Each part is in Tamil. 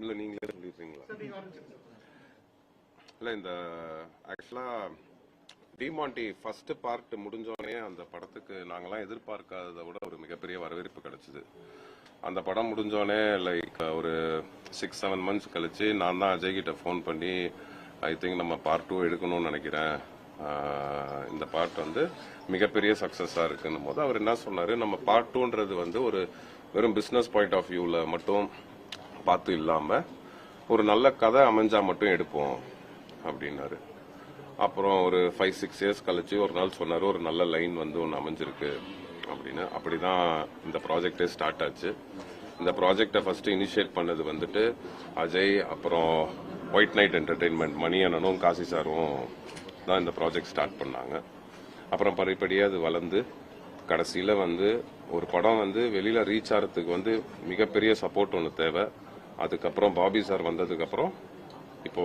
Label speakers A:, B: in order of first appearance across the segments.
A: இல்லை நீங்களே சொல்லிடுறீங்களா? இல்லை இந்த ஆக்சுவலாக டிமாண்டி ஃபர்ஸ்ட் பார்ட் முடிஞ்சோடனே அந்த படத்துக்கு நாங்கெல்லாம் எதிர்பார்க்காததை விட ஒரு மிகப்பெரிய வரவேற்பு கிடைச்சிது. அந்த படம் முடிஞ்சோடனே லைக் ஒரு சிக்ஸ் செவன் மந்த்ஸ் கழிச்சு நான் தான் அஜய் கிட்ட ஃபோன் பண்ணி ஐ திங்க் நம்ம பார்ட் டூ எடுக்கணும்னு நினைக்கிறேன். இந்த பார்ட் வந்து மிகப்பெரிய சக்ஸஸாக இருக்குன்னும் போது அவர் என்ன சொன்னார் நம்ம பார்ட் டூன்றது வந்து ஒரு வெறும் பிஸ்னஸ் பாயிண்ட் ஆஃப் வியூவில் மட்டும் பார்த்து இல்லாமல் ஒரு நல்ல கதை அமைஞ்சா மட்டும் எடுப்போம் அப்படின்னாரு. அப்புறம் ஒரு ஃபைவ் சிக்ஸ் இயர்ஸ் கழிச்சு ஒரு நாள் சொன்னார் ஒரு நல்ல லைன் வந்து ஒன்று அமைஞ்சிருக்கு அப்படின்னு. அப்படிதான் இந்த ப்ராஜெக்டே ஸ்டார்ட் ஆச்சு. இந்த ப்ராஜெக்டை ஃபர்ஸ்ட் இனிஷியேட் பண்ணது வந்துட்டு அஜய் அப்புறம் ஒயிட் நைட் என்டர்டெயின்மெண்ட் மணி அண்ணனும் காசி சாரும் தான் இந்த ப்ராஜெக்ட் ஸ்டார்ட் பண்ணாங்க. அப்புறம் படிப்படியாக அது வளர்ந்து கடைசியில் வந்து ஒரு படம் வந்து வெளியில் ரீச் ஆகிறதுக்கு வந்து மிகப்பெரிய சப்போர்ட் ஒன்று தேவை. அதுக்கப்புறம் பாபி சார் வந்ததுக்கப்புறம் இப்போ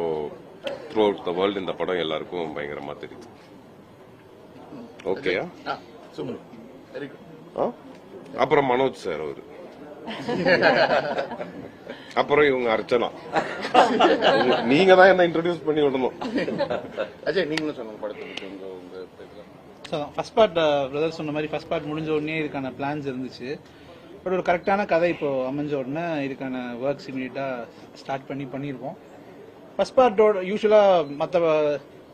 A: த்ரூ அவுட் த வேர்ல்டு இந்த படம் எல்லாருக்கும் பயங்கரமா தெரியுது. ஓகேயா
B: ஆ சூப்பர் வெரி குட்
A: ஆ? அப்புறம் மனோஜ் சார் அவரு. அப்புறம் இவங்க அர்ச்சனா. நீங்க தான் என்ன இன்ட்ரடியூஸ் பண்ணி விடணும்.
B: அஜய் நீங்களும் சொல்லுங்க படத்தை உங்க உங்க
C: ஃபர்ஸ்ட் பார்ட் பிரதர் சொன்ன மாதிரி ஃபர்ஸ்ட் பார்ட் முடிஞ்ச உடனே இதுக்கான பிளான்ஸ் இருந்துச்சு. பட் ஒரு கரெக்டான கதை இப்போ அமைஞ்ச உடனே இதுக்கான ஒர்க்ஸ் இமீடியட்டாக ஸ்டார்ட் பண்ணி பண்ணியிருக்கோம். ஃபர்ஸ்ட் பார்ட்டோட யூஸ்வலாக மற்ற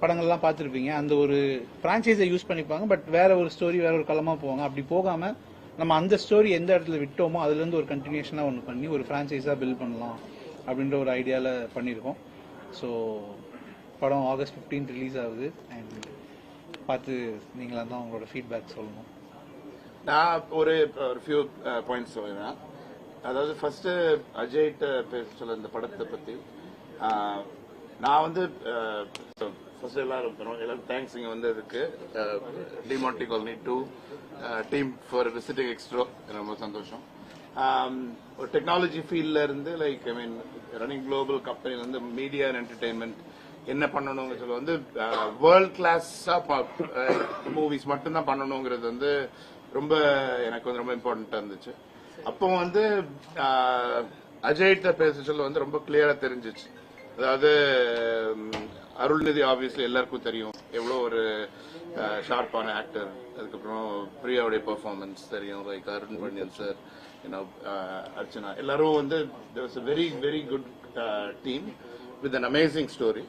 C: படங்கள்லாம் பார்த்துருப்பீங்க. அந்த ஒரு ஃப்ரான்ச்சைஸை யூஸ் பண்ணிப்பாங்க பட் வேற ஒரு ஸ்டோரி வேற ஒரு களமாக போவாங்க. அப்படி போகாமல் நம்ம அந்த ஸ்டோரி எந்த இடத்துல விட்டோமோ அதுலேருந்து ஒரு கண்டினியூஷனாக ஒன்று பண்ணி ஒரு ஃப்ரான்ச்சைஸாக பில்ட் பண்ணலாம் அப்படின்ற ஒரு ஐடியாவில் பண்ணியிருக்கோம். ஸோ படம் ஆகஸ்ட் 15 ரிலீஸ் ஆகுது. அண்ட் பார்த்து நீங்களாக தான் உங்களோட ஃபீட்பேக் சொல்லணும்.
B: நான் ஒரு ஒரு ஃபியூ பாயிண்ட்ஸ் சொல்லுவேன் அதாவது ஃபர்ஸ்ட் அஜய்கிட்ட பேச சொல்ல இந்த படத்தை பத்தி. நான் வந்து ஃபர்ஸ்ட் எல்லாரும் எல்லாரும் தேங்க்ஸ் இங்க வந்ததுக்கு. Demonte Colony two team for visiting Xtro ரொம்ப சந்தோஷம். ஒரு டெக்னாலஜி ஃபீல்ட்ல இருந்து like I mean running global கம்பெனில இருந்து மீடியா அண்ட் என்டர்டைன்மெண்ட் என்ன பண்ணணுங்க சொல்ல வந்து வேர்ல்ட் கிளாஸா மூவிஸ் மட்டும்தான் பண்ணணுங்கிறது வந்து ரொம்ப எனக்கு வந்து ரொம்ப இம்பார்ட்டண்டா இருந்துச்சு. அப்போ வந்து ஆஹ், அஜய்கிட்ட பேச சொல்ல வந்து ரொம்ப கிளியரா தெரிஞ்சிச்சு. அதாவது அருள்நிதி ஆப்வியஸ்லி எல்லாருக்கும் தெரியும். எவ்வளோ ஒரு ஷார்ப்பான ஆக்டர் அதுக்கப்புறம் பிரியாவுடைய பெர்ஃபார்மன்ஸ் தெரியும். Like Arun Pandian sir you know Archana. எல்லாரும் வந்து very very good team with an amazing story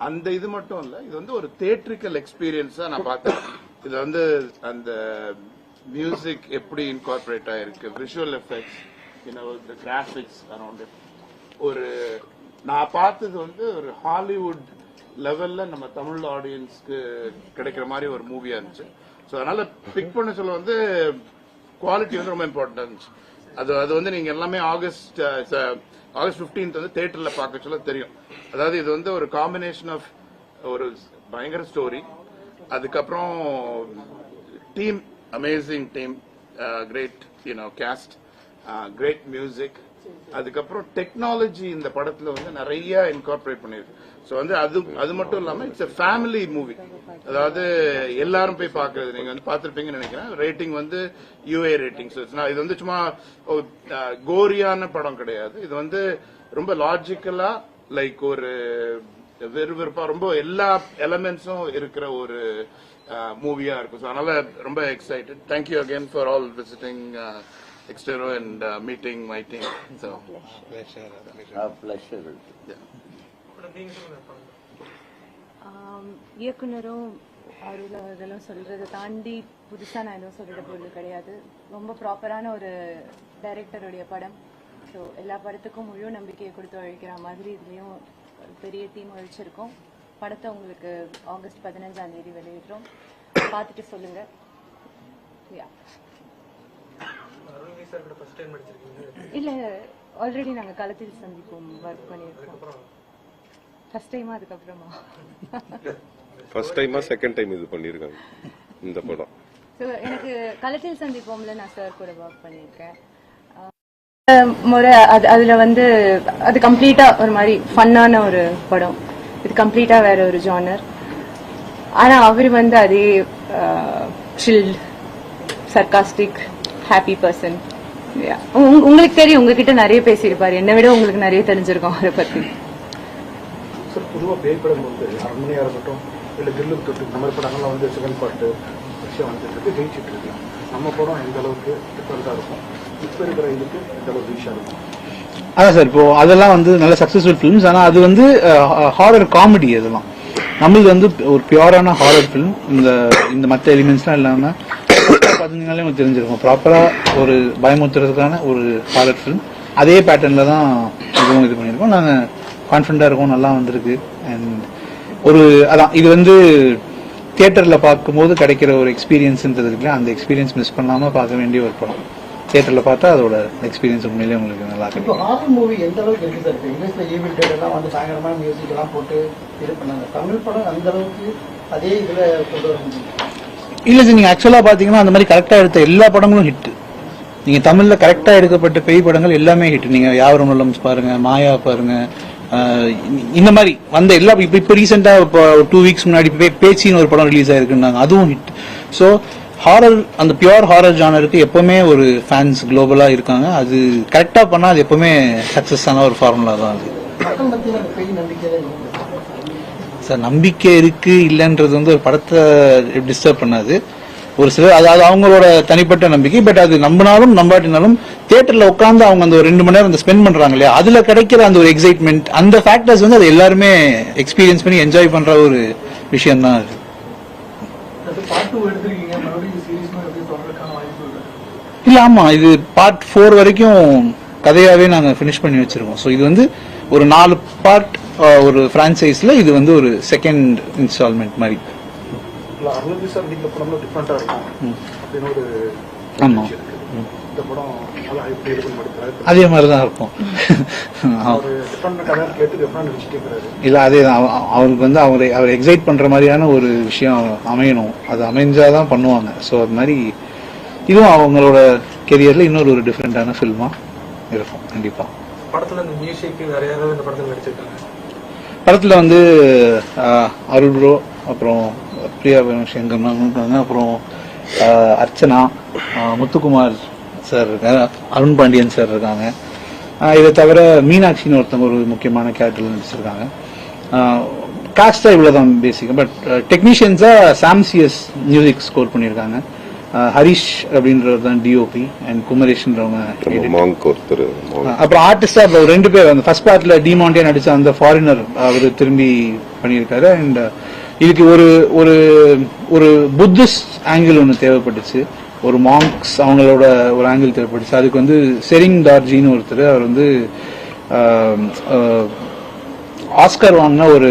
B: அந்த இது மட்டும் இல்லை இது வந்து ஒரு தேட்ரிக்கல் எக்ஸ்பீரியன்ஸாக நான் பார்த்தேன். இது வந்து அந்த மியூசிக் எப்படி இன்கார்பரேட் ஆயிருக்கு? Visual effects you know the graphics around ஒரு நான் பார்த்தது வந்து ஒரு ஹாலிவுட் லெவல்ல நம்ம தமிழ் ஆடியன்ஸ்க்கு கிடைக்கிற மாதிரி ஒரு மூவியா இருந்துச்சு. ஸோ அதனால பிக் பண்ண சொல்ல வந்து குவாலிட்டி வந்து ரொம்ப இம்பார்ட்டன்டா இருந்துச்சு. அது அது வந்து நீங்க எல்லாமே ஆகஸ்ட் ஆகஸ்ட் 15th வந்து தியேட்டர்ல பார்க்க சொல்ல தெரியும். அதாவது இது வந்து ஒரு காம்பினேஷன் ஆஃப் ஒரு பயங்கர ஸ்டோரி அதுக்கப்புறம் team amazing team great you know cast great music அதுக்கப்புறம் டெக்னாலஜி இந்த படத்துல வந்து நிறைய இன்கார்பரேட் பண்ணிருக்கு. ஸோ வந்து அது அது மட்டும் இல்லாமல் இட்ஸ் எ ஃபேமிலி மூவி அதாவது எல்லாரும் போய் பார்க்கறது. நீங்க வந்து பார்த்துருப்பீங்கன்னு நினைக்கிறேன். ரேட்டிங் வந்து யூஏ ரேட்டிங் ஸோ இது வந்து சும்மா கோரியான படம் கிடையாது. இது வந்து ரொம்ப லாஜிக்கலா லைக் ஒரு விறுவிறுப்பா ரொம்ப எல்லா எலமெண்ட்ஸும் இருக்கிற ஒரு மூவியா இருக்கும். ஸோ அதனால ரொம்ப excited thank you again for all visiting Xtro and meeting my team so
D: இயக்குனரும் அருள் இதெல்லாம் சொல்றதை தாண்டி புதுசா நான் எதுவும் சொல்லிட போறது கிடையாது. ரொம்ப ப்ராப்பரான ஒரு டைரக்டருடைய படம். ஸோ எல்லா படத்துக்கும் முழு நம்பிக்கையை கொடுத்து அழிக்கிற மாதிரி இதுலயும் பெரிய டீம் அழிச்சிருக்கோம் படத்தை உங்களுக்கு ஆகஸ்ட் பதினஞ்சாம் தேதி வெளியிடுறோம். பார்த்துட்டு சொல்லுங்க. இல்ல ஆல்ரெடி நாங்க களத்தில் சந்திப்போம் ஒர்க் பண்ணியிருக்கோம். ஃபர்ஸ்ட் டைமா அதுக்கப்புறமா?
A: ஃபர்ஸ்ட் டைமா செகண்ட் டைம் இது பண்ணிருக்காங்க இந்த படம்.
D: ஸோ எனக்கு களத்தில் சந்திப்போம்ல நான் சார் கூட ஒர்க் பண்ணியிருக்கேன். முறை அது அதுல வந்து அது கம்ப்ளீட்டா ஒரு மாதிரி ஃபன்னான ஒரு படம். இது கம்ப்ளீட்டா வேற ஒரு ஜானர் ஆனா அவர் வந்து அதே சில்ட் சர்காஸ்டிக் ஹாப்பி பர்சன் உங்களுக்கு தெரியும் உங்ககிட்ட நிறைய பேசியிருப்பாரு. என்னை விட உங்களுக்கு நிறைய தெரிஞ்சிருக்கும் அவரை பத்தி.
E: பொதுவாக படம் வந்து அரண்மனையாக இருக்கட்டும் இல்லை தில்லு தொட்டு இந்த மாதிரி படங்கள்லாம் வந்து செகண்ட் பார்ட்டு விஷயம் வந்துட்டு இருக்கு இருக்கு. நம்ம படம் எந்த அளவுக்கு டிஃப்ரெண்ட்டாக இருக்கும்? இப்போ இருக்கிற இதுக்கு எந்த அளவுக்கு இருக்கும்?
C: அதான் சார் இப்போ அதெல்லாம் வந்து நல்ல சக்சஸ்ஃபுல் ஃபிலிம்ஸ் ஆனால் அது வந்து ஹாரர் காமெடி அதெல்லாம். நம்மளுது வந்து ஒரு பியூரான ஹாரர் ஃபிலிம் இந்த இந்த மற்ற எலிமெண்ட்ஸ்லாம் இல்லாமல் பார்த்தீங்கனாலே உங்களுக்கு தெரிஞ்சிருக்கும். ப்ராப்பராக ஒரு பயமுத்துறதுக்கான ஒரு ஹாரர் ஃபிலிம் அதே பேட்டர்னில் தான் இதுவும் இது பண்ணியிருக்கோம். நாங்கள் கான்ஃபிடண்ட்டாக இருக்கோம் நல்லா வந்திருக்கு. அண்ட் ஒரு அதான் இது வந்து தியேட்டரில் பார்க்கும்போது கிடைக்கிற ஒரு எக்ஸ்பீரியன்ஸ்ன்றது இருக்குல்ல அந்த எக்ஸ்பீரியன்ஸ் மிஸ் பண்ணாமல் பார்க்க வேண்டிய ஒரு படம். தியேட்டர்ல பார்த்தா அதோட எக்ஸ்பீரியன்ஸ் உண்மையிலேயே உங்களுக்கு நல்லா
F: இப்போ
C: கிடைக்கும்.
F: ஹாரர் மூவி எந்த அளவுக்கு இருக்கு சார் இப்போ இங்கிலீஷ்ல ஈவில் டேட் எல்லாம் வந்து பயங்கரமான மியூசிக் எல்லாம் போட்டு இது பண்ணாங்க. தமிழ் படம் அந்த அளவுக்கு அதே இதுல கொண்டு வர முடியும்
C: இல்ல சார் நீங்க ஆக்சுவலா பாத்தீங்கன்னா அந்த மாதிரி கரெக்டா எடுத்த எல்லா படங்களும் ஹிட் நீங்க தமிழ்ல கரெக்டா எடுக்கப்பட்ட பேய் படங்கள் எல்லாமே ஹிட் நீங்க யாவரும் உள்ளம்ஸ் பாருங்க மாயா பாருங்க இந்த மாதிரி வந்த எல்லா இப்ப இப்ப ரீசெண்டா இப்போ டூ வீக்ஸ் முன்னாடி பேச்சின்னு ஒரு படம் ரிலீஸ் ஆயிருக்குன்னாங்க. அதுவும் ஹிட் ஸோ ஹாரர் அந்த பியூர் ஹாரர் ஜானருக்கு எப்பவுமே ஒரு ஃபேன்ஸ் குளோபலா இருக்காங்க. அது கரெக்டா பண்ணா அது எப்பவுமே சக்சஸ் ஆன ஒரு ஃபார்முலா தான் அது. சார் நம்பிக்கை இருக்கு இல்லைன்றது வந்து ஒரு படத்தை டிஸ்டர்ப் பண்ணாது. ஒரு சிலர் அதாவது அவங்களோட தனிப்பட்ட நம்பிக்கை பட் அது நம்பினாலும் நம்பாட்டினாலும் தியேட்டர்ல உட்காந்து அவங்க அந்த ஒரு ரெண்டு மணி நேரம் அந்த ஸ்பெண்ட் பண்றாங்க இல்லையா? அதுல கிடைக்கிற அந்த ஒரு எக்ஸைட்மெண்ட் அந்த ஃபேக்டர்ஸ் வந்து அது எல்லாருமே எக்ஸ்பீரியன்ஸ் பண்ணி என்ஜாய் பண்ற ஒரு விஷயம் தான் அது
F: அது பார்ட் டூ எடுத்திருக்கீங்க மறுபடியும் சீரியஸ் எப்படி தொடர்றதுக்கான வாய்ப்பு இருக்கு
C: இல்ல ஆமா இது பார்ட் ஃபோர் வரைக்கும் கதையாவே நாங்க ஃபினிஷ் பண்ணி வச்சிருக்கோம். ஸோ இது வந்து ஒரு நாலு பார்ட் ஒரு பிரான்சைஸ்ல இது வந்து ஒரு செகண்ட் இன்ஸ்டால்மெண்ட் மாதிரி.
E: இல்லை அருண் சார் இந்த படம்லாம் டிஃப்ரெண்ட்டாக இருக்கும். அப்படின்னு ஒரு
C: ஆமா.
E: இருக்கு. இந்த படம் நல்லா எப்படி இருக்குன்னு மாட்டேங்கிறாரு
C: அதே மாதிரி தான் இருக்கும் இல்ல அதே தான். அவருக்கு வந்து அவரை அவர் எக்ஸைட் பண்ற மாதிரியான ஒரு விஷயம் அமையணும். அது அமைஞ்சாதான் பண்ணுவாங்க. ஸோ அது மாதிரி இதுவும் அவங்களோட கெரியர்ல இன்னொரு ஒரு டிஃப்ரெண்டான ஃபில்மா இருக்கும் கண்டிப்பா.
G: படத்துல இந்த மியூசிக் யாராவது இந்த படத்துல நடிச்சிருக்காங்க?
C: படத்துல வந்து அருள் ப்ரோ அப்புறம் பிரியா சங்கர் மேம் இருக்காங்க அப்புறம் அர்ச்சனா முத்துக்குமார் சார் இருக்காங்க அருண் பாண்டியன் சார் இருக்காங்க. இதை தவிர மீனாட்சின்னு ஒருத்தவங்க ஒரு முக்கியமான கேரக்டர்ல நடிச்சிருக்காங்க. காஸ்டா இவ்வளவுதான் பேசிக் பட் டெக்னீஷியன்ஸா சாம்சியஸ் மியூசிக் ஸ்கோர் பண்ணியிருக்காங்க. ஹரிஷ் அப்படின்றவர் தான் டிஓபி அண்ட் குமரேஷ்ன்றவங்க
A: ஒருத்தர்.
C: அப்புறம் ஆர்டிஸ்டா இப்போ ரெண்டு பேர் அந்த ஃபர்ஸ்ட் பார்ட்ல டிமாண்டியா நடிச்ச அந்த ஃபாரினர் அவர் திரும்பி பண்ணியிருக்காரு. அண்ட் இதுக்கு ஒரு ஒரு ஒரு புத்திஸ்ட் ஆங்கிள் ஒன்று தேவைப்பட்டுச்சு. ஒரு மாங்க்ஸ் அவங்களோட ஒரு ஆங்கிள் தேவைப்பட்டுச்சு. அதுக்கு வந்து செரிங் டார்ஜின்னு ஒருத்தர் அவர் வந்து ஆஸ்கர் வாங்கின ஒரு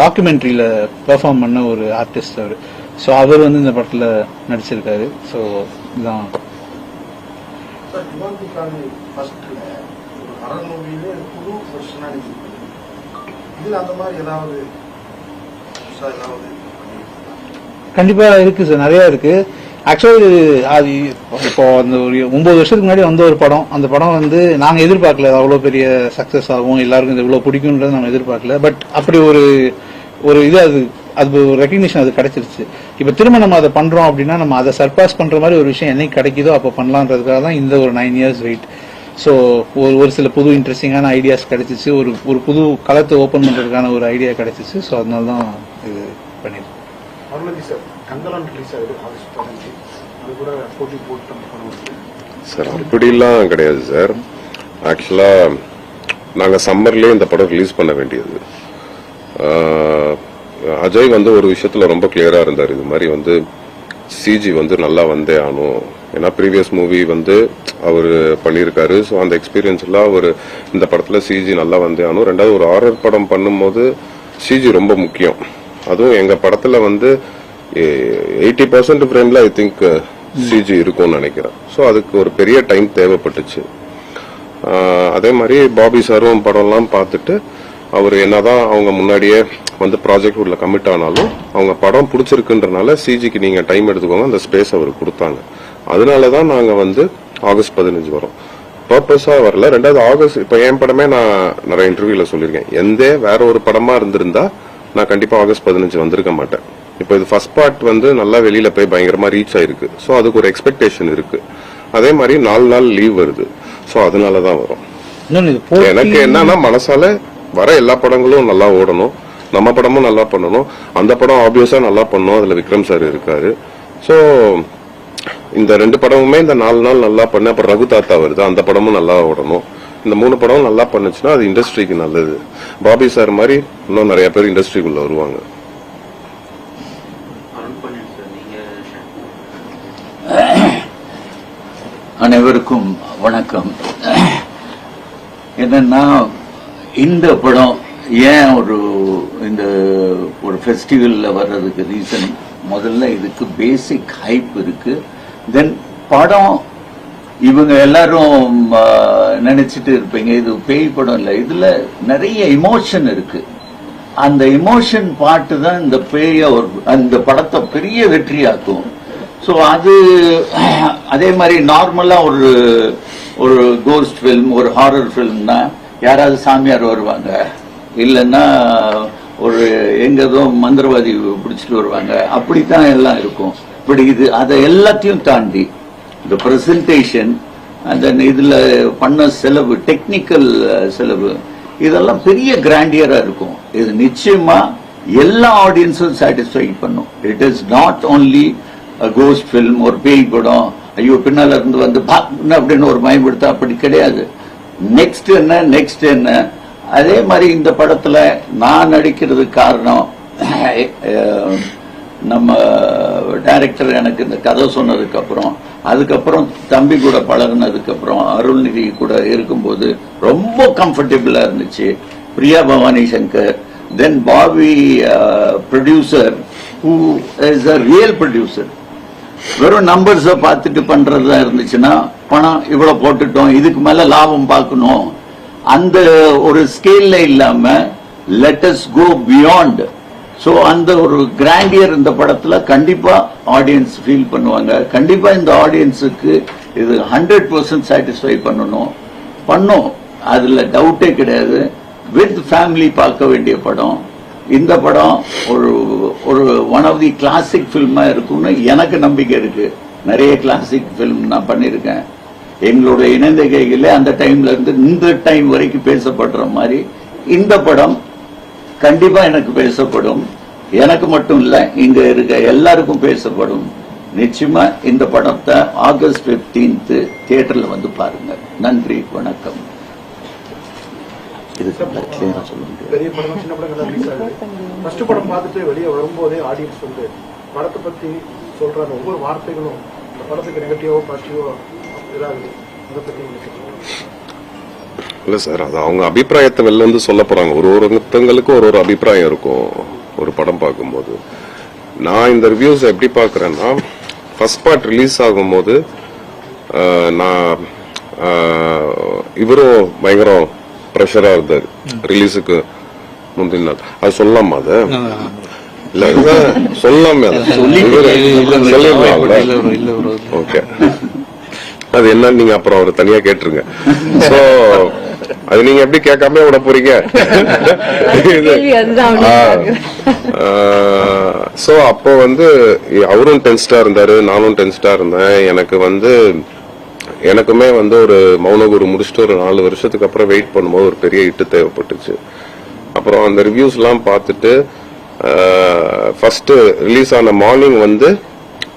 C: டாக்குமெண்ட்ரியில பெர்ஃபார்ம் பண்ண ஒரு ஆர்டிஸ்ட் அவர். ஸோ அவர் வந்து இந்த படத்துல நடிச்சிருக்காரு. ஸோ இதுதான்.
E: சார் யுவந்திக்கான ஃபர்ஸ்ட்ல ஒரு ஹரர் மூவியிலே புது பர்சனாலிட்டி இதில் அந்த மாதிரி ஏதாவது புதுசா ஏதாவது
C: கண்டிப்பா இருக்கு சார் நிறைய இருக்கு. ஆக்சுவலி அது இப்போ அந்த ஒரு ஒன்பது வருஷத்துக்கு முன்னாடி வந்த ஒரு படம். அந்த படம் வந்து நாங்க எதிர்பார்க்கல அது அவ்வளவு பெரிய சக்சஸ் ஆகும் எல்லாருக்கும் இது இவ்வளவு பிடிக்கும்ன்றது நம்ம எதிர்பார்க்கல. பட் அப்படி ஒரு ஒரு இது அது அது ஒரு ரெக்கக்னிஷன் அது கிடைச்சிருச்சு. இப்ப திரும்ப நம்ம அதை பண்றோம் அப்படின்னா நம்ம அதை சர்பாஸ் பண்ற மாதிரி ஒரு விஷயம் என்னைக்கு கிடைக்குதோ அப்போ பண்ணலான்றதுக்காக தான் இந்த ஒரு நைன் இயர்ஸ் வெயிட் ஸோ ஒரு ஒரு சில புது இன்ட்ரெஸ்டிங்கான ஐடியாஸ் கிடைச்சிச்சு. ஒரு ஒரு புது களத்தை ஓப்பன் பண்றதுக்கான ஒரு ஐடியா கிடைச்சிச்சு. ஸோ அதனால தான் இது பண்ணிருக்கோம்.
E: அருளதி சார்
A: அப்படிலாம் கிடையாது சார். ஆக்சுவலா நாங்க சம்மர்லயே இந்த படம் ரிலீஸ் பண்ண வேண்டியது. அஜய் வந்து ஒரு விஷயத்துல ரொம்ப கிளியரா இருந்தார். இது மாதிரி வந்து சிஜி வந்து நல்லா வந்தே ஆகணும். ஏன்னா ப்ரீவியஸ் மூவி வந்து அவர் பண்ணியிருக்காரு. ஸோ அந்த எக்ஸ்பீரியன்ஸ் எல்லாம் அவர் இந்த படத்தில் சிஜி நல்லா வந்தே ஆகணும். ரெண்டாவது ஒரு ஆரர் படம் பண்ணும்போது சிஜி ரொம்ப முக்கியம். அதுவும் எங்கள் படத்தில் வந்து எயிட்டி பர்சன்ட் ஃப்ரேமில் ஐ திங்க் சிஜி இருக்கும்னு நினைக்கிறேன். ஸோ அதுக்கு ஒரு பெரிய டைம் தேவைப்பட்டுச்சு. அதே மாதிரி பாபி சாரும் படம்லாம் பார்த்துட்டு அவர் என்னதான் அவங்க முன்னாடியே வந்து ப்ராஜெக்ட் உள்ள கமிட் ஆனாலும் அவங்க படம் பிடிச்சிருக்குன்றனால சிஜிக்கு நீங்க டைம் எடுத்துக்கோங்க அந்த ஸ்பேஸ் அவருக்கு கொடுத்தாங்க. அதனால தான் நாங்க வந்து ஆகஸ்ட் பதினஞ்சு வரோம். பர்பஸா வரல. ரெண்டாவது ஆகஸ்ட் இப்ப என் படமே நான் நிறைய இன்டர்வியூல சொல்லியிருக்கேன். எந்த வேற ஒரு படமா இருந்திருந்தா நான் கண்டிப்பா ஆகஸ்ட் பதினஞ்சு வந்திருக்க மாட்டேன். இப்போ இது ஃபர்ஸ்ட் பார்ட் வந்து நல்லா வெளியில போய் பயங்கரமா ரீச் ஆயிருக்கு. ஸோ அதுக்கு ஒரு எக்ஸ்பெக்டேஷன் இருக்கு. அதே மாதிரி நாலு நாள் லீவ் வருது. ஸோ அதனால தான் வரும் எனக்கு என்னன்னா மனசால வர எல்லா படங்களும் நல்லா ஓடணும். நம்ம படமும் நல்லா பண்ணணும். அந்த படம் ஆப்வியஸா நல்லா பண்ணணும். அதுல விக்ரம் சார் இருக்காரு. ஸோ இந்த ரெண்டு படமுமே இந்த நாலு நாள் நல்லா பண்ண அப்புறம் ரகு தாத்தா வருது. அந்த படமும் நல்லா ஓடணும். இந்த மூணு படமும் நல்லா பண்ணுச்சுன்னா அது இண்டஸ்ட்ரிக்கு நல்லது. பாபி சார் மாதிரி இன்னும் நிறைய பேர் இண்டஸ்ட்ரிக்குள்ள வருவாங்க.
H: அனைவருக்கும் வணக்கம். என்னன்னா இந்த படம் ஏன் ஒரு இந்த ஒரு ஃபெஸ்டிவலில் வர்றதுக்கு ரீசன் முதல்ல இதுக்கு பேசிக் ஹைப் இருக்கு. தென் படம் இவங்க எல்லாரும் நினைச்சிட்டு இருப்பீங்க இது பேய் படம் இல்லை. இதில் நிறைய இமோஷன் இருக்கு. அந்த இமோஷன் பாட்டு தான் இந்த பேய ஒரு அந்த படத்தை பெரிய வெற்றியாக்கும். ஸோ அது அதே மாதிரி நார்மலாக ஒரு ஒரு கோஸ்ட் ஃபிலிம் ஒரு ஹாரர் ஃபிலிம்னா யாராவது சாமியார் வருவாங்க. இல்லைன்னா ஒரு எங்கேதோ மந்திரவாதி பிடிச்சிட்டு வருவாங்க. அப்படித்தான் எல்லாம் இருக்கும். இப்படி இது அதை எல்லாத்தையும் தாண்டி இந்த ப்ரெசன்டேஷன் அந்த இதில் பண்ண செலவு டெக்னிக்கல் செலவு இதெல்லாம் பெரிய கிராண்டியராக இருக்கும். இது நிச்சயமாக எல்லா ஆடியன்ஸும் சாட்டிஸ்ஃபை பண்ணும். It is not only ghost film ஒரு பேய் படம் ஐயோ பின்னால இருந்து வந்து பாக்கணும் அப்படின்னு ஒரு பயன்படுத்த அப்படி கிடையாது. நெக்ஸ்ட் என்ன நெக்ஸ்ட் என்ன? அதே மாதிரி இந்த படத்துல நான் நடிக்கிறதுக்கு காரணம் நம்ம டைரக்டர் எனக்கு இந்த கதை சொன்னதுக்கு அப்புறம் அதுக்கப்புறம் தம்பி கூட பழகினதுக்கு அப்புறம் அருள்நிதி கூட இருக்கும்போது ரொம்ப கம்ஃபர்டபுளா இருந்துச்சு. Priya Bhavani Shankar then Bobby producer who is a real producer வெறும் நம்பர்ஸை பார்த்துட்டு பண்றதா இருந்துச்சுன்னா பணம் இவ்வளவு போட்டுட்டோம் இதுக்கு மேல லாபம் பார்க்கணும். அந்த ஒரு ஸ்கேல்ல இல்லாம லெட்டஸ் கோ பியாண்ட் சோ அந்த ஒரு கிராண்டியர் இந்த படத்துல கண்டிப்பா ஆடியன்ஸ் ஃபீல் பண்ணுவாங்க. கண்டிப்பா இந்த ஆடியன்ஸுக்கு இது ஹண்ட்ரட் பர்சன்ட் சாட்டிஸ்ஃபை பண்ணணும். பண்ணும். அதுல டவுட்டே கிடையாது. வித் ஃபேமிலி பார்க்க வேண்டிய படம். இந்த படம் ஒரு ஒரு ஒன் ஆஃப் தி கிளாசிக் ஃபில்மாக இருக்கும்னு எனக்கு நம்பிக்கை இருக்கு. நிறைய கிளாசிக் ஃபிலிம் நான் பண்ணியிருக்கேன். எங்களோட இணைந்த கைகளே அந்த டைம்ல இருந்து இந்த டைம் வரைக்கும் பேசப்படுற மாதிரி இந்த படம் கண்டிப்பா எனக்கு பேசப்படும். எனக்கு மட்டும் இல்ல இங்க இருக்க எல்லாருக்கும் பேசப்படும். நிச்சயமா இந்த படத்தை ஆகஸ்ட் 15th தியேட்டர்ல வந்து பாருங்க. நன்றி வணக்கம். இதுக்கு clear ஆ சொல்ல முடியாது.
E: பெரிய படம் சின்ன படம் எல்லாம் ரிலீஸ் ஆகுது. ஃபர்ஸ்ட் படம் பார்த்துட்டு வெளியே வரும்போதே ஆடியன்ஸ் வந்து படத்தை பத்தி சொல்ற அந்த ஒவ்வொரு வார்த்தைகளும் இந்த படத்துக்கு நெகட்டிவோ பாசிட்டிவோ இதாகுது. அதை பத்தி
A: இல்ல சார் அது அவங்க அபிப்பிராயத்தை வெளில இருந்து சொல்ல போறாங்க. ஒரு ஒருத்தங்களுக்கும் ஒரு ஒரு அபிப்பிராயம் இருக்கும் ஒரு படம் பார்க்கும்போது. நான் இந்த ரிவ்யூஸ் எப்படி பார்க்கறேன்னா ஃபர்ஸ்ட் பார்ட் ரிலீஸ் ஆகும்போது நான் இவரும் பயங்கரம் ப்ரெஷரா இருந்தாரு. ரிலீஸுக்கு முந்தின நாள். அது சொல்லலாமா அது? இல்ல சொல்லாமே அது. சொல்லிடலாம்ல ஓகே அது என்னன்னு நீங்க அப்புறம் அவர் தனியா கேட்டுருங்க. சோ அது நீங்க எப்படி கேட்காம விட போறீங்க. சோ அப்போ வந்து அவரும் டென்ஸ்டா இருந்தாரு நானும் டென்ஸ்டா இருந்தேன். எனக்கு வந்து எனக்குமே வந்து ஒரு மௌனகுரு முடிச்சுட்டு ஒரு நாலு வருஷத்துக்கு அப்புறம் வெயிட் பண்ணும்போது ஒரு பெரிய இட்டு தேவைப்பட்டுச்சு. அப்புறம் அந்த ரிவ்யூஸ்லாம் பார்த்துட்டு ஃபர்ஸ்ட் ரிலீஸ் ஆன மார்னிங் வந்து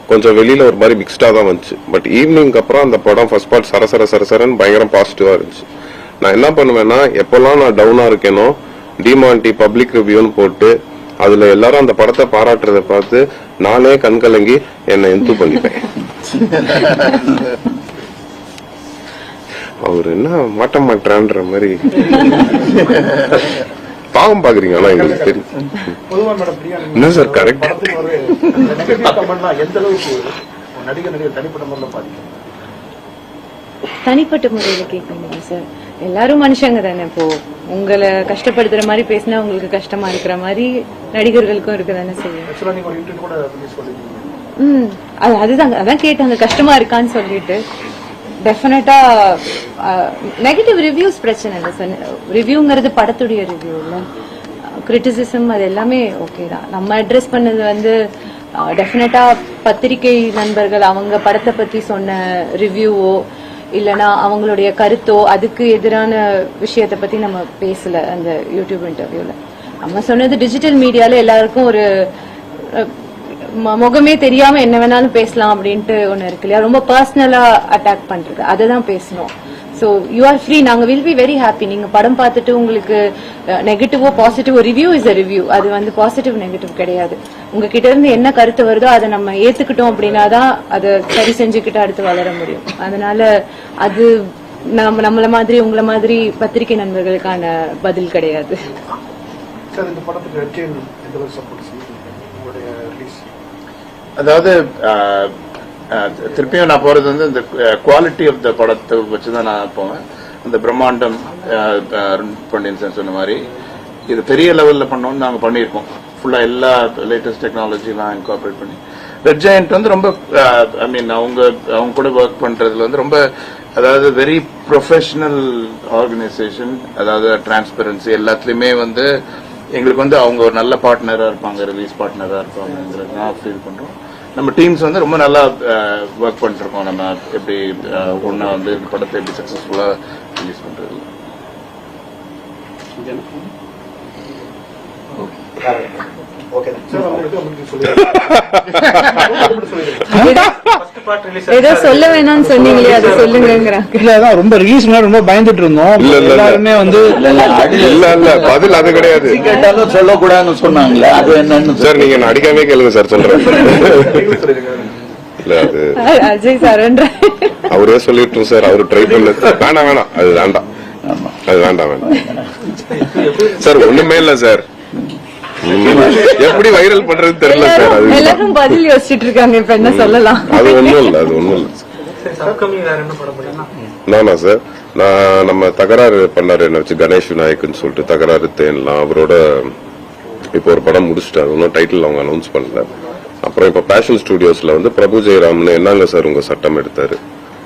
A: கொஞ்சம் வெளியில ஒரு மாதிரி மிக்ஸ்டா தான் வந்துச்சு. பட் ஈவினிங்க்கு அப்புறம் அந்த படம் ஃபர்ஸ்ட் பார்ட் சரசர சரசரன்னு பயங்கரம் பாசிட்டிவா இருந்துச்சு. நான் என்ன பண்ணுவேன்னா எப்பெல்லாம் நான் டவுனா இருக்கேனோ டிமாண்டி பப்ளிக் ரிவ்யூன்னு போட்டு அதுல எல்லாரும் அந்த படத்தை பாராட்டுறதை பார்த்து நானே கண்கலங்கி என்னை எந்து பண்ணிப்பேன்? அவர் என்ன மாட்ட மாட்டான்ற மாதிரி. பாவம் பாக்குறீங்க ஆனா எங்களுக்கு தெரியும். என்ன சார்
E: நடிகர் தனிப்பட்ட முறையில் பாதிக்கும்?
D: தனிப்பட்ட முறையில கேட்குறீங்க சார்? எல்லாரும் மனுஷங்க தானே இப்போ. உங்களை கஷ்டப்படுத்துற மாதிரி பேசினா உங்களுக்கு கஷ்டமா இருக்கிற மாதிரி நடிகர்களுக்கும் இருக்க தானே செய்யும். ம் அது அதுதாங்க. அதான் கேட்டாங்க கஷ்டமா இருக்கான்னு சொல்லிட்டு. டெஃபினட்டா நெகட்டிவ் ரிவ்யூஸ் பிரச்சனை இல்லை சார் ரிவ்யூங்கிறது படத்துடைய ரிவ்யூ இல்லை. கிரிட்டிசிசம் அது எல்லாமே ஓகே தான். நம்ம அட்ரஸ் பண்ணது வந்து டெஃபினட்டா பத்திரிகை நண்பர்கள் அவங்க படத்தை பத்தி சொன்ன ரிவ்யூவோ இல்லனா அவங்களுடைய கருத்தோ அதுக்கு எதிரான விஷயத்தை பத்தி நம்ம பேசல அந்த யூடியூப் இன்டர்வியூல நம்ம சொன்னது டிஜிட்டல் மீடியால எல்லாருக்கும் ஒரு முகமே தெரியாம என்ன வேணாலும் பேசலாம் அப்படின்ட்டு ஒண்ணு இருக்கு இல்லையா? ரொம்ப பர்சனலா அட்டாக் பண்றது. அதை தான் பேசணும். ஸோ யூ ஆர் ஃப்ரீ நாங்க வில் பி வெரி ஹாப்பி நீங்க படம் பார்த்துட்டு உங்களுக்கு நெகட்டிவோ பாசிட்டிவோ ரிவ்யூ இஸ் அ ரிவ்யூ அது வந்து பாசிட்டிவ் நெகட்டிவ் கிடையாது. உங்ககிட்ட இருந்து என்ன கருத்து வருதோ அதை நம்ம ஏத்துக்கிட்டோம் அப்படின்னா தான் அதை சரி செஞ்சுக்கிட்டு அடுத்து வளர முடியும். அதனால அது நம்ம நம்மள மாதிரி உங்களை மாதிரி பத்திரிகை நண்பர்களுக்கான பதில் கிடையாது
E: சார் இந்த படத்துக்கு வெற்றியின் எந்த அளவுக்கு சப்போர்ட் செய்யுங்க உங்களுடைய ரிலீஸ்
B: அதாவது திருப்பியும் நான் போறது வந்து இந்த குவாலிட்டி ஆஃப் த படத்தை வச்சு தான் நான் போவேன். அந்த பிரம்மாண்டம் ஆஹ், ஆஹ், பொன்னியின் சொன்ன மாதிரி இது பெரிய லெவல்ல பண்ணோம்னு நாங்கள் பண்ணியிருக்கோம். ஃபுல்லா எல்லா லேட்டஸ்ட் டெக்னாலஜிலாம் இன்கார்பரேட் பண்ணி. ரெட் ஜெயண்ட் வந்து ரொம்ப ஐ மீன் அவங்க அவங்க கூட ஒர்க் பண்றதுல வந்து ரொம்ப அதாவது வெரி ப்ரொஃபஷனல் ஆர்கனைசேஷன் அதாவது டிரான்ஸ்பரன்சி எல்லாத்துலயுமே வந்து எங்களுக்கு வந்து அவங்க ஒரு நல்ல பார்ட்னரா இருப்பாங்க ரிலீஸ் பார்ட்னரா இருப்பாங்கிறது நான் ஃபீல் பண்றோம். நம்ம டீம்ஸ் வந்து ரொம்ப நல்லா ஒர்க் பண்ணிட்டு இருக்கோம் நம்ம எப்படி ஒன்னா வந்து இந்த படத்தை எப்படி சக்சஸ்ஃபுல்லா ரிலீஸ் பண்றது.
E: ஓகே. சொல்லி
D: ஏதோ சொல்ல வேணாம்னு சொன்னீங்களே அதை சொல்லுங்கிறாங்க
C: இல்ல அதான் ரொம்ப ரிலீஸ் ரொம்ப பயந்துட்டு இருந்தோம். எல்லாருமே வந்து
H: இல்ல, இல்ல,
A: பதில் அது கிடையாது.
H: கேட்டாலும் சொல்லக்கூடாதுன்னு சொன்னாங்களே அது என்னன்னு
A: சார் நீங்க அடிக்காமே கேளுங்க சார் சொல்றேன். இல்ல அது
D: அஜய்
A: அவரே சொல்லிட்டோம் சார் அவரு ட்ரை பண்ணு வேணாம் வேணாம். அது வேண்டாம்.
H: ஆமா.
A: அது வேண்டாம் வேண்டாம். சார் ஒண்ணுமே இல்ல சார். எப்படி வைரல் பண்றது தெரியல சார்
D: எல்லாரும் பதில் யோசிச்சுட்டு இருக்காங்க இப்ப என்ன சொல்லலாம்.
A: அது ஒண்ணும் இல்ல அது ஒண்ணும் இல்ல. நானா சார்? நான் நம்ம தகராறு பண்ணாரு என்ன வச்சு கணேஷ் விநாயக்குன்னு சொல்லிட்டு தகராறு தேன்லாம். அவரோட இப்போ ஒரு படம் முடிச்சிட்டாரு இன்னும் டைட்டில் அவங்க அனௌன்ஸ் பண்ணல. அப்புறம் இப்போ பேஷன் ஸ்டுடியோஸ்ல வந்து பிரபு ஜெயராம்னு என்னங்க சார் உங்க சட்டம் எடுத்தாரு?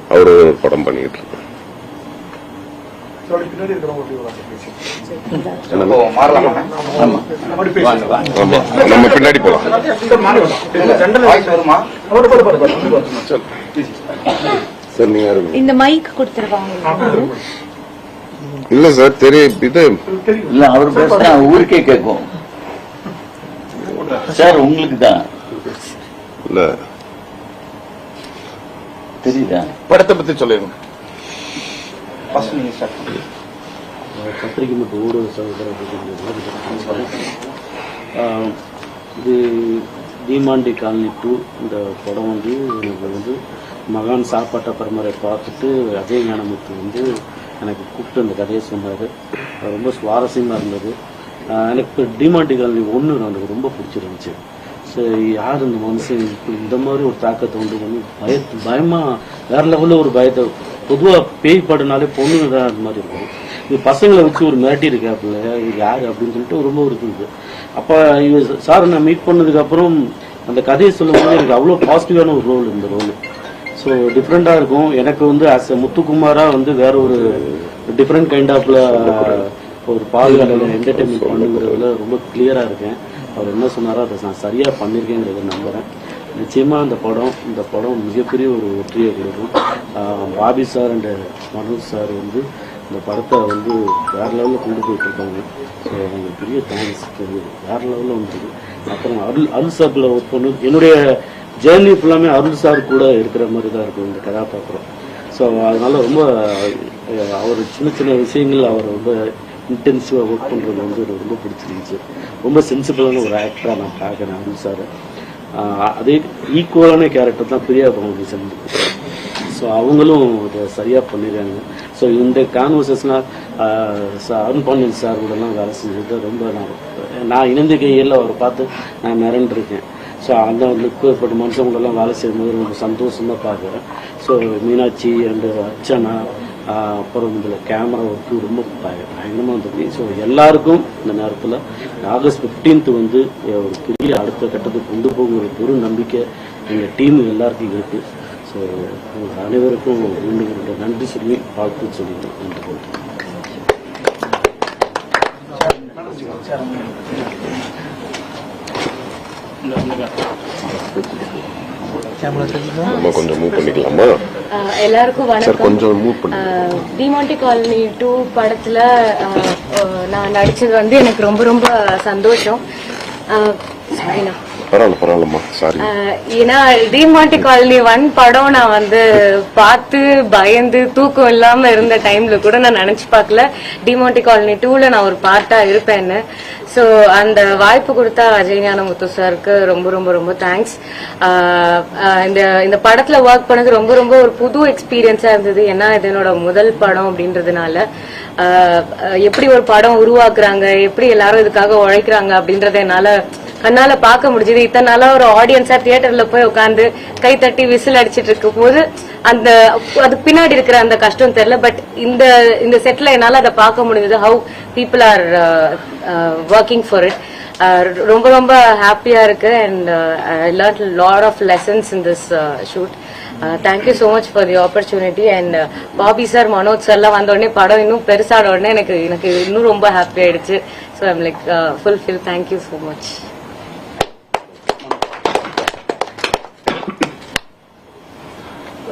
A: அவரு ஒரு படம் பண்ணிட்டு இருக்காரு
E: சார் பின்னாடி இருக்கிறவங்க ஒரு பேசி
H: ஆமா. வாங்க, வாங்க.
A: ஆமா நம்ம பின்னாடி போலாம். சார் நீங்க?
D: இந்த மைக் கொடுத்துருவாங்க
A: இல்ல சார் தெரியும். இது
H: இல்ல அவர் பேசினா ஊருக்கே கேட்கும். சார் உங்களுக்கு தான்.
A: இல்ல.
H: தெரியுதா?
B: படத்தை பத்தி சொல்லிருங்க.
E: ஃபர்ஸ்ட் நீங்க ஸ்டார்ட்
I: பத்திரிகை மற்றும் ஊடக சகோதரர்களுக்கு இது தீமாண்டி காலனி டூ இந்த படம் வந்து எனக்கு வந்து மகான் சாப்பாட்ட பரம்பரை பார்த்துட்டு அஜய் ஞானமுத்து வந்து எனக்கு கூப்பிட்டு அந்த கதையை சொன்னார். ரொம்ப சுவாரஸ்யமாக இருந்தது. எனக்கு டிமாண்டி காலனி ஒன்று எனக்கு ரொம்ப பிடிச்சிருந்துச்சு. சரி யார் இந்த மனுஷன்? இப்படி இந்த மாதிரி ஒரு தாக்கத்தை உண்டு பண்ணி பயத்து பயமாக வேற லெவலில் ஒரு பயத்தை பொதுவாக பேய் படுனாலே பொண்ணுங்க தான் அது மாதிரி இருக்கும். இது பசங்களை வச்சு ஒரு மிரட்டி இருக்காப்புல இது யார் அப்படின்னு சொல்லிட்டு ரொம்ப இருக்குது அப்போ அப்போ சார் நான் மீட் பண்ணதுக்கப்புறம் அந்த கதையை சொல்லும்போது எனக்கு அவ்வளோ பாசிட்டிவான ஒரு ரோல் இந்த ரோல் ஸோ டிஃப்ரெண்ட்டாக இருக்கும். எனக்கு வந்து அஸ் முத்துக்குமாராக வந்து வேற ஒரு டிஃப்ரெண்ட் கைண்ட் ஆஃப்ல ஒரு பாதுகாப்பில் என்டர்டைன்மெண்ட் பண்ணுங்கிறதுல ரொம்ப கிளியராக இருக்கேன். அவர் என்ன சொன்னாரோ அதை நான் சரியாக பண்ணியிருக்கேங்கிறத நம்புகிறேன் நிச்சயமாக அந்த படம் இந்த படம் மிகப்பெரிய ஒரு வெற்றியை கொடுக்கும். Bobby sir and Manoj sir வந்து இந்த படத்தை வந்து வேறு லெவலில் கொண்டு போயிட்டுருக்காங்க. ஸோ அவங்களுக்கு பெரிய தேங்க்ஸ் வேற லெவலில் வந்துருக்கு அப்புறம் அருள் அருள் சார்பில் ஒர்க் பண்ணு என்னுடைய ஜேர்னி ஃபுல்லாமே அருள் சார் கூட இருக்கிற மாதிரி தான் இருக்கும் இந்த கதாபாத்திரம். ஸோ அதனால் ரொம்ப அவர் சின்ன சின்ன விஷயங்கள் அவர் ரொம்ப இன்டென்சிவாக ஒர்க் பண்ணுறது வந்து எனக்கு ரொம்ப பிடிச்சிருந்துச்சு. ரொம்ப சென்சிபிளான ஒரு ஆக்டராக நான் பார்க்குறேன் அருள் சார் அதே ஈக்குவலான கேரக்டர் தான் பிரியா பவுண்டேஷன் ஸோ அவங்களும் அதை சரியாக பண்ணிடுறாங்க ஸோ இந்த கான்வர்சேஷனாக அருண் பாண்டியன் சார் கூடலாம் வேலை செஞ்சது ரொம்ப நான் நான் இணைந்த கையில் அவரை பார்த்து நான் மிரண்டிருக்கேன். ஸோ அந்த லுக்கப்பட்ட மனுஷங்களெல்லாம் வேலை செய்யும்போது ரொம்ப சந்தோஷமாக பார்க்குறேன். ஸோ மீனாட்சி அண்டு அர்ச்சனா அப்புறம் இதில் கேமரா ஒர்க்கு ரொம்ப பயங்கரமாக பயங்கரமா இருந்தது ஸோ எல்லாருக்கும் இந்த நேரத்தில் ஆகஸ்ட் 15th வந்து ஒரு பெரிய அடுத்த கட்டத்துக்கு கொண்டு போகும் ஒரு பெரும் நம்பிக்கை எங்கள் டீம் எல்லாருக்கும் இருக்குது ஸோ உங்கள் அனைவருக்கும் மீண்டும் நன்றி சொல்லி வாழ்த்து சொல்லிட்டு நன்றி கொள்கிறேன்.
C: இந்த- இந்த
A: நம்ம கொஞ்சம் மூவ் பண்ணிக்கலாமா?
J: ஆஹ் எல்லாருக்கும்
A: சார்
J: வணக்கம்
A: கொஞ்சம் மூவ்
J: டிமாண்டி காலனி டூ படத்துல நான் நடிச்சது வந்து எனக்கு ரொம்ப ரொம்ப சந்தோஷம். சாரிண்ணா
A: பரவாயில்ல பரவாயில்லம்மா. சாரி
J: ஏன்னா டிமாண்டி காலனி ஒன் படம் நான் வந்து பார்த்து பயந்து தூக்கம் இல்லாம இருந்த டைம்ல கூட நான் நினைச்சு பார்க்கல. டிமாண்டி காலனி டூல நான் ஒரு பார்ட்டா இருப்பேன்னு. ஸோ அந்த வாய்ப்பு கொடுத்த அஜய் ஞானமுத்து சாருக்கு ரொம்ப ரொம்ப ரொம்ப தேங்க்ஸ் இந்த இந்த படத்துல ஒர்க் பண்ணது ரொம்ப ரொம்ப ஒரு புது எக்ஸ்பீரியன்ஸா இருந்தது. ஏன்னா இது என்னோட முதல் படம் அப்படின்றதுனால. ஆஹ் எப்படி ஒரு படம் உருவாக்குறாங்க எப்படி எல்லாரும் இதுக்காக உழைக்கிறாங்க அப்படின்றத என்னால கண்ணால பார்க்க முடிஞ்சது. இத்தனை நாளா ஒரு ஆடியன்ஸா தியேட்டர்ல போய் உட்காந்து கை தட்டி விசில் அடிச்சிட்டு இருக்கும் போது அந்த அதுக்கு பின்னாடி இருக்கிற அந்த கஷ்டம் தெரியல. பட் இந்த இந்த செட்ல என்னால அதை பார்க்க முடிஞ்சது. How people are working for it ரொம்ப ரொம்ப ஹாப்பியா இருக்கு. And I learn lot of lessons in this shoot thank you so much for the opportunity and Bobby sir Manoj சார்லாம் வந்த உடனே படம் இன்னும் பெருசான உடனே எனக்கு எனக்கு இன்னும் ரொம்ப ஹாப்பி ஆயிடுச்சு. So I'm like full fill thank you so much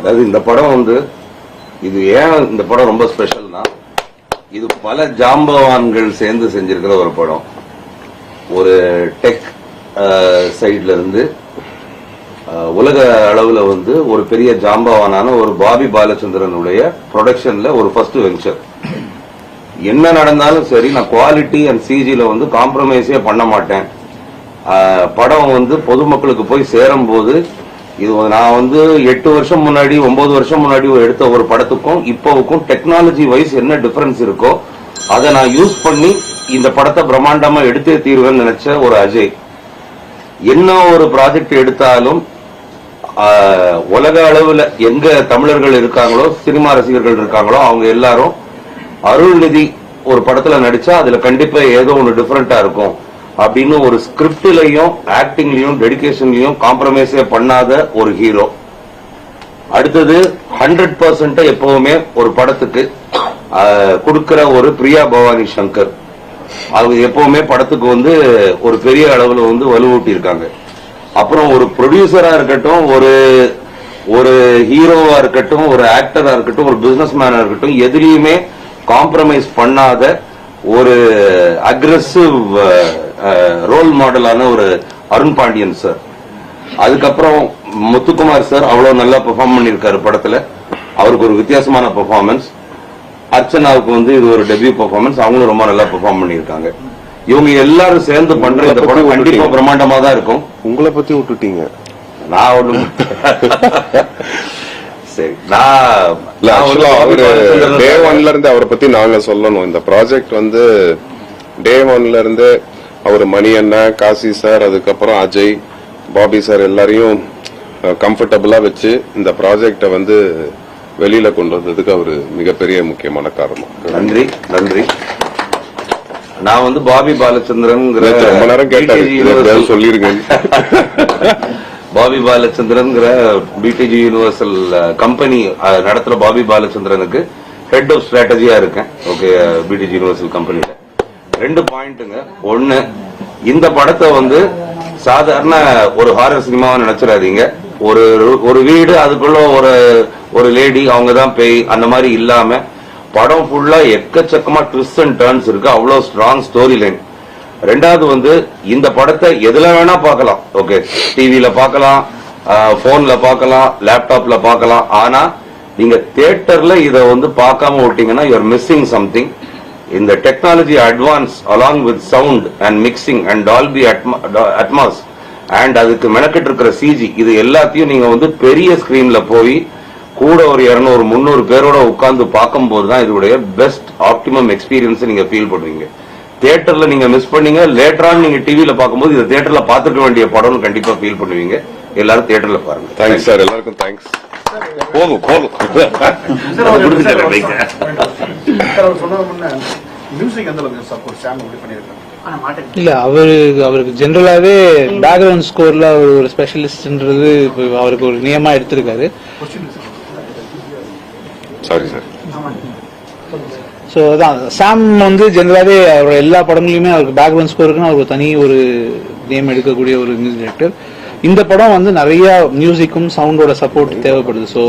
K: அதாவது இந்த படம் வந்து இது ஏன் இந்த படம் ரொம்ப ஸ்பெஷல்னா இது பல ஜாம்பவான்கள் சேர்ந்து செஞ்சிருக்கிற ஒரு படம். ஒரு டெக் சைட்ல இருந்து உலக அளவில் வந்து ஒரு பெரிய ஜாம்பவானான ஒரு பாபி பாலச்சந்திரனுடைய ப்ரொடக்ஷன்ல ஒரு ஃபர்ஸ்ட் வெஞ்சர் என்ன நடந்தாலும் சரி நான் குவாலிட்டி அண்ட் சிஜியில் வந்து காம்ப்ரமைஸே பண்ண மாட்டேன். படம் வந்து பொதுமக்களுக்கு போய் சேரும் போது இது நான் வந்து எட்டு வருஷம் முன்னாடி ஒன்பது வருஷம் முன்னாடி எடுத்த ஒரு படத்துக்கும் இப்போவுக்கும் டெக்னாலஜி வைஸ் என்ன டிஃபரன்ஸ் இருக்கோ அதை நான் யூஸ் பண்ணி இந்த படத்தை பிரம்மாண்டமா எடுத்தே தீர்வேன்னு நினைச்ச ஒரு அஜய். என்ன ஒரு ப்ராஜெக்ட் எடுத்தாலும் உலக அளவுல எங்க தமிழர்கள் இருக்காங்களோ சினிமா ரசிகர்கள் இருக்காங்களோ அவங்க எல்லாரும் அருள்நிதி ஒரு படத்துல நடிச்சா அதுல கண்டிப்பா ஏதோ ஒன்று டிஃபரெண்டா இருக்கும். அப்படின்னு ஒரு ஸ்கிரிப்டிலையும் ஆக்டிங்லயும் டெடிகேஷன்லயும் காம்ப்ரமைஸே பண்ணாத ஒரு ஹீரோ அடுத்தது ஹண்ட்ரட் பர்சன்ட் எப்பவுமே ஒரு படத்துக்கு கொடுக்கிற ஒரு பிரியா பவானி சங்கர். அவங்க எப்பவுமே படத்துக்கு வந்து ஒரு பெரிய அளவுல வந்து வலுவூட்டி இருக்காங்க அப்புறம் ஒரு ப்ரொடியூசரா இருக்கட்டும் ஒரு ஒரு ஹீரோவா இருக்கட்டும் ஒரு ஆக்டரா இருக்கட்டும் ஒரு பிசினஸ் மேனா இருக்கட்டும் எதுலயுமே காம்ப்ரமைஸ் பண்ணாத ஒரு அக்ரெசிவ் ரோல் மாடலான ஒரு அருண் பாண்டியன் சார் அதுக்கப்புறம் முத்துக்குமார் சார் அவ்வளவு நல்லா பெர்ஃபார்ம் பண்ணிருக்காரு படத்துல. அவருக்கு ஒரு வித்தியாசமான பெர்ஃபார்மன்ஸ் அர்ச்சனாவுக்கு வந்து இது ஒரு டெபியூ பெர்ஃபார்மன்ஸ் அவங்களும் ரொம்ப நல்லா பெர்ஃபார்ம் பண்ணிருக்காங்க இவங்க எல்லாரும் சேர்ந்து பண்ற இந்த படம் கண்டிப்பா பிரம்மாண்டமா தான் இருக்கும்.
A: உங்களை பத்தி விட்டுட்டீங்க.
K: நான் ஒண்ணு சரி. நான்
A: இல்ல
K: நான் வந்து
A: ஆக்சுவலா அவரு
K: பாபி
A: டே
K: பாலச்சந்திரன்
A: ஒன்ல இருந்து அவரை பத்தி நாங்க சொல்லணும். இந்த ப்ராஜெக்ட் வந்து டே ஒன்ல இருந்து அவர் மணி அண்ணன் காசி சார் அதுக்கப்புறம் அஜய் பாபி சார் எல்லாரையும் கம்ஃபர்டபுளா வச்சு இந்த ப்ராஜெக்ட வந்து வெளியில கொண்டு வந்ததுக்கு அவரு மிகப்பெரிய முக்கியமான காரணம்.
K: நன்றி நன்றி. நான் வந்து பாபி பாலச்சந்திரன்ங்கிற
A: நேத்து ரொம்ப நேரம் கேட்டாரு.
K: BTG பாபி பாலச்சந்திரன்ங்கிற பிடிஜி யூனிவர்சல் கம்பெனி நடத்துற பாபி பாலச்சந்திரனுக்கு ஹெட் ஆஃப் ஸ்ட்ராட்டஜியா இருக்கேன். ஓகே பிடிஜி யூனிவர்சல் கம்பெனியில ரெண்டு பாயிண்ட்டுங்க ஒன்னு இந்த படத்தை வந்து சாதாரண ஒரு ஹாரர் சினிமாவை நினைச்சிடாதீங்க. ஒரு ஒரு வீடு அதுக்குள்ள ஒரு ஒரு லேடி அவங்க தான் பேய் அந்த மாதிரி இல்லாம படம் ஃபுல்லா எக்கச்சக்கமா ட்விஸ்ட் அண்ட் டர்ன்ஸ் இருக்கு. அவ்வளவு ஸ்ட்ராங் ஸ்டோரி லைன் ரெண்டாவது வந்து இந்த படத்தை எதுல வேணா பார்க்கலாம் ஓகே டிவியில பார்க்கலாம் போன்ல பார்க்கலாம் லேப்டாப்ல பார்க்கலாம். ஆனா நீங்க தியேட்டர்ல இதை வந்து பார்க்காம விட்டீங்கன்னா யூஆர் மிஸ்ஸிங் சம்திங் இந்த technology advance along with sound and mixing and Dolby Atmos and அதுக்கு மெனக்கிட்டு இருக்கிற சிஜி இது எல்லாத்தையும் நீங்க வந்து பெரிய ஸ்கிரீன்ல போய் கூட ஒரு இருநூறு முந்நூறு பேரோட உட்கார்ந்து பார்க்கும்போது தான் இதோடைய பெஸ்ட் ஆப்டிமம் எக்ஸ்பீரியன்ஸ் நீங்க ஃபீல் பண்ணுவீங்க. தியேட்டர்ல நீங்க மிஸ் பண்ணீங்க லேட்டரான் நீங்க டிவில பார்க்கும்போது இதை தியேட்டர்ல பார்த்துக்க வேண்டிய படம்னு கண்டிப்பா ஃபீல் பண்ணுவீங்க. எல்லாரும் தியேட்டர்ல பாருங்க.
A: தேங்க்ஸ் சார் எல்லாருக்கும் தேங்க்ஸ் போதும் போதும்.
C: இல்ல அவரு அவருக்கு ஜென்ரலாவே பேக்ரவுண்ட் ஸ்கோர்ல அவர் ஒரு ஸ்பெஷலிஸ்ட்ன்றது இப்போ அவருக்கு ஒரு நியமா எடுத்திருக்காரு.
A: சாரி. சார்
C: ஸோ அதான் சாம் வந்து ஜென்ரலாவே அவரோட எல்லா படங்களையுமே அவருக்கு பேக்ரவுண்ட் ஸ்கோருக்குன்னு அவருக்கு தனி ஒரு நேம் எடுக்கக்கூடிய ஒரு மியூசிக் டைரக்டர் இந்த படம் வந்து நிறைய மியூசிக்கும் சவுண்டோட சப்போர்ட் தேவைப்படுது. ஸோ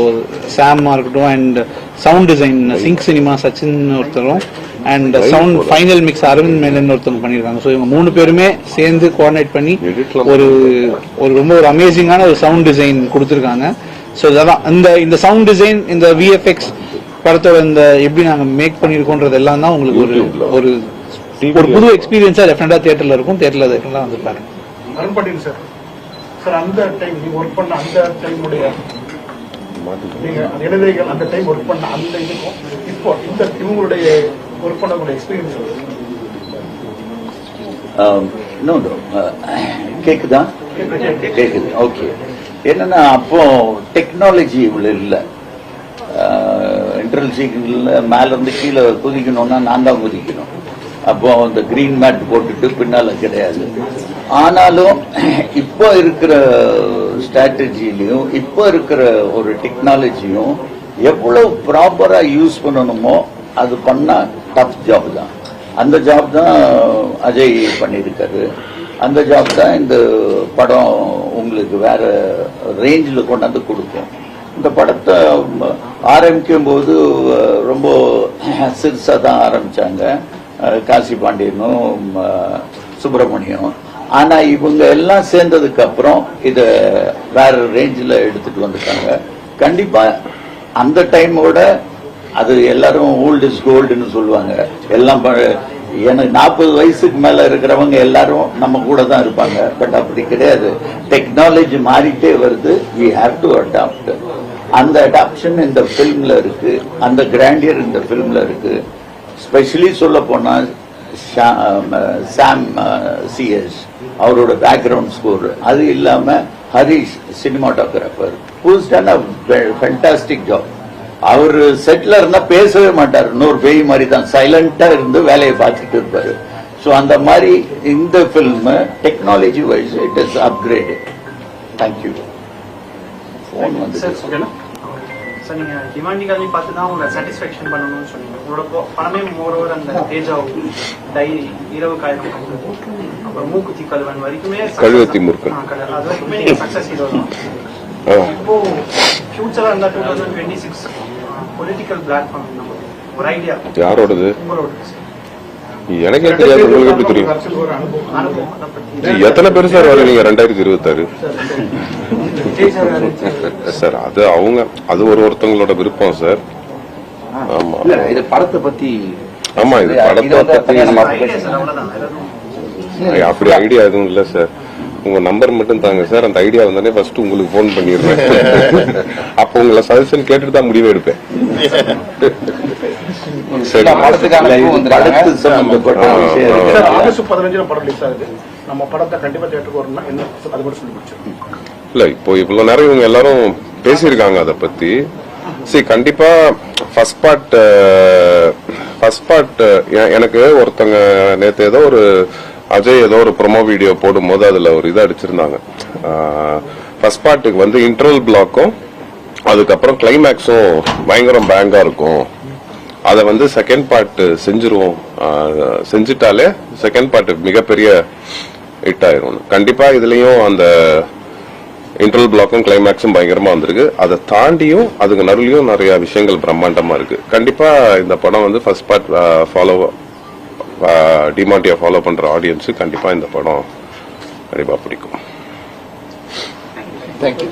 C: சாமா இருக்கட்டும் and sound design sync cinema Sachin ஒருத்தரும் and sound final mix Aravind Menon ஒருத்தவங்க பண்ணியிருக்காங்க. ஸோ இவங்க மூணு பேருமே சேர்ந்து கோஆர்டினேட் பண்ணி ஒரு ஒரு ரொம்ப ஒரு அமேசிங்கான ஒரு சவுண்ட் டிசைன் கொடுத்துருக்காங்க. ஸோ அதான் இந்த இந்த சவுண்ட் டிசைன் இந்த விஎஃப்எக்ஸ் படத்தோட இந்த எப்படி நாங்க மேக் பண்ணிருக்கோன்றது எல்லாம் தான் உங்களுக்கு ஒரு ஒரு ஒரு புது எக்ஸ்பீரியன்ஸா டெஃபினட்டா தியேட்டர்ல இருக்கும். தியேட்டர்ல டெஃபினட்டா வந்து பாருங்க.
E: சார். சார் அந்த டைம் நீங்க ஒர்க் பண்ண அந்த டைமுடைய நீங்க அந்த இளைஞர்கள் அந்த டைம் ஒர்க் பண்ண அந்த இதுக்கும் இப்போ இந்த இவங்களுடைய ஒர்க் பண்ணக்கூடிய எக்ஸ்பீரியன்ஸ்
H: நோ நோ கேக்குதா? கேக்குது ஓகே என்னன்னா அப்போ டெக்னாலஜி இவ்வளவு இல்லை. இன்டர்வல் சீக்கிரத்தில் மேலேருந்து கீழே குதிக்கணும்னா நான் தான் குதிக்கணும். அப்போ அந்த கிரீன் மேட் போட்டுட்டு பின்னால் கிடையாது. ஆனாலும் இப்போ இருக்கிற ஸ்ட்ராட்டஜிலையும் இப்போ இருக்கிற ஒரு டெக்னாலஜியும் எவ்வளவு ப்ராப்பராக யூஸ் பண்ணணுமோ அது பண்ணால் டஃப் ஜாப் தான். அந்த ஜாப் தான் அஜய் பண்ணியிருக்காரு. அந்த ஜாப் தான் இந்த படம் உங்களுக்கு வேற ரேஞ்சில் கொண்டாந்து கொடுக்கும். இந்த படத்தை ஆரம்பிக்கும் போது ரொம்ப சிறுசாக தான் ஆரம்பிச்சாங்க. காசி பாண்டியனும் சுப்பிரமணியம் ஆனால் இவங்க எல்லாம் சேர்ந்ததுக்கு அப்புறம் இதை வேற ரேஞ்சில் எடுத்துட்டு வந்துட்டாங்க. கண்டிப்பாக அந்த டைமோட அது எல்லாரும் ஓல்டு இஸ் கோல்டுன்னு சொல்லுவாங்க. எல்லாம் ப- எனக்கு நாற்பது வயசுக்கு மேல இருக்கிறவங்க எல்லாரும் நம்ம கூட தான் இருப்பாங்க. பட் அப்படி கிடையாது. டெக்னாலஜி மாறிட்டே வருது. வி ஹாவ் டு அடாப்ட் அந்த அடாப்ஷன் இந்த ஃபிலிமில் இருக்கு. அந்த கிராண்டியர் இந்த ஃபிலிமில் இருக்கு. ஸ்பெஷலி சொல்ல போனா சாம் சிஎஸ் um, uh, uh, அவரோட பேக்ரவுண்ட் ஸ்கோர் அது இல்லாம Harish cinematographer who's done a fantastic job அவர் செட்ல இருந்தா பேசவே மாட்டார். இன்னொரு பேய் மாதிரி தான் சைலண்டா இருந்து வேலையை பார்த்துட்டு இருப்பாரு. ஸோ அந்த மாதிரி இந்த film technology wise it is upgrade thank you phone வந்து
G: சார் நீங்க டிமாண்டி காலனி பார்த்து தான் உங்களை சாட்டிஸ்ஃபேக்ஷன் பண்ணணும்னு சொன்னீங்க. உங்களோட படமே மோரோவர் அந்த தேஜா டைரி இரவு காயம் அப்புறம் மூக்குத்தி கல்வன் வரைக்குமே
A: கழுவத்தி. முருகன்.
G: அது வரைக்குமே நீங்க சக்சஸ் ஹீரோ. இப்போ ஃபியூச்சரா இருந்தா two thousand twenty six political platform நம்ம ஒரு ஐடியா
A: யாரோடது? எனக்கே தெரியாது. உங்களுக்கு எப்படி தெரியும்? எத்தனை பேர் சார் வருவீங்க ரெண்டாயிரத்தி இருபத்தாறு.
G: சார்
A: அது அவங்க அது ஒரு ஒருத்தவங்களோட விருப்பம் சார். ஆமா.
K: இல்ல இது படத்தை பத்தி
A: ஆமா இது படத்தை பத்தி அப்படி ஐடியா எதுவும் இல்ல சார். உங்க நம்பர் மட்டும் தாங்க சார் அந்த ஐடியா வந்தானே ஃபர்ஸ்ட் உங்களுக்கு ஃபோன் பண்ணிடுறேன். அப்ப உங்களை சஜஷன் கேட்டுட்டு தான் முடிவு எடுப்பேன். சரி.
E: ஆகஸ்ட் படம் ரிலீஸ் ஆகுது. நம்ம படத்தை கண்டிப்பா வரணும்னா என்ன அது சொல்லி
A: இல்ல இப்போ இவ்வளவு நேரம் இவங்க எல்லாரும் பேசியிருக்காங்க அதை பத்தி. சரி கண்டிப்பா ஃபர்ஸ்ட் பார்ட் ஃபர்ஸ்ட் பார்ட் எனக்கு ஒருத்தங்க நேத்து ஏதோ ஒரு அஜய் ஏதோ ஒரு ப்ரொமோ வீடியோ போடும்போது அதுல ஒரு இது அடிச்சிருந்தாங்க. ஃபர்ஸ்ட் பார்ட்டுக்கு வந்து இன்டர்வல் பிளாக்கும் அதுக்கப்புறம் கிளைமேக்ஸும் பயங்கரம் பேங்கா இருக்கும். அதை வந்து செகண்ட் பார்ட்டு செஞ்சிருவோம். செஞ்சிட்டாலே செஞ்சுட்டாலே செகண்ட் பார்ட்டு மிகப்பெரிய ஹிட் ஆயிரும். கண்டிப்பா இதுலயும் அந்த இன்டர்வல் பிளாக்கும் கிளைமேக்ஸும் பயங்கரமா வந்திருக்கு. அதை தாண்டியும் அதுக்கு நடுவிலையும் நிறைய விஷயங்கள் பிரம்மாண்டமா இருக்கு. கண்டிப்பா இந்த படம் வந்து ஃபர்ஸ்ட் பார்ட் ஃபாலோ டிமாண்டியா ஃபாலோ பண்ற ஆடியன்ஸு கண்டிப்பா இந்த படம் கண்டிப்பா பிடிக்கும்.
H: தேங்க்யூ